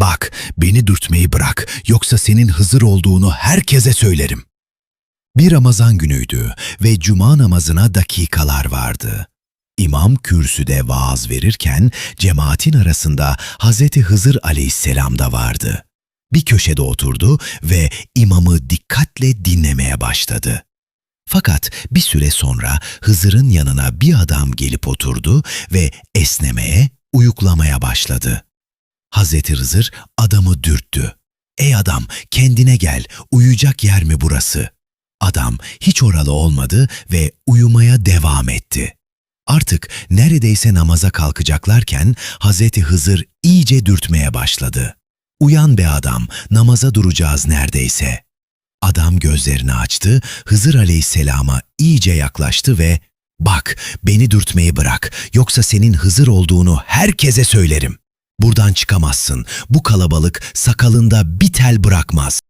Bak, beni dürtmeyi bırak, yoksa senin Hızır olduğunu herkese söylerim. Bir Ramazan günüydü ve cuma namazına dakikalar vardı. İmam kürsüde vaaz verirken cemaatin arasında Hazreti Hızır aleyhisselam da vardı. Bir köşede oturdu ve imamı dikkatle dinlemeye başladı. Fakat bir süre sonra Hızır'ın yanına bir adam gelip oturdu ve esnemeye, uyuklamaya başladı. Hazreti Hızır adamı dürttü. Ey adam kendine gel, uyuyacak yer mi burası? Adam hiç oralı olmadı ve uyumaya devam etti. Artık neredeyse namaza kalkacaklarken Hazreti Hızır iyice dürtmeye başladı. Uyan be adam, namaza duracağız neredeyse. Adam gözlerini açtı, Hızır aleyhisselama iyice yaklaştı ve ''Bak, beni dürtmeyi bırak, yoksa senin Hızır olduğunu herkese söylerim. Buradan çıkamazsın, bu kalabalık sakalında bir tel bırakmaz.''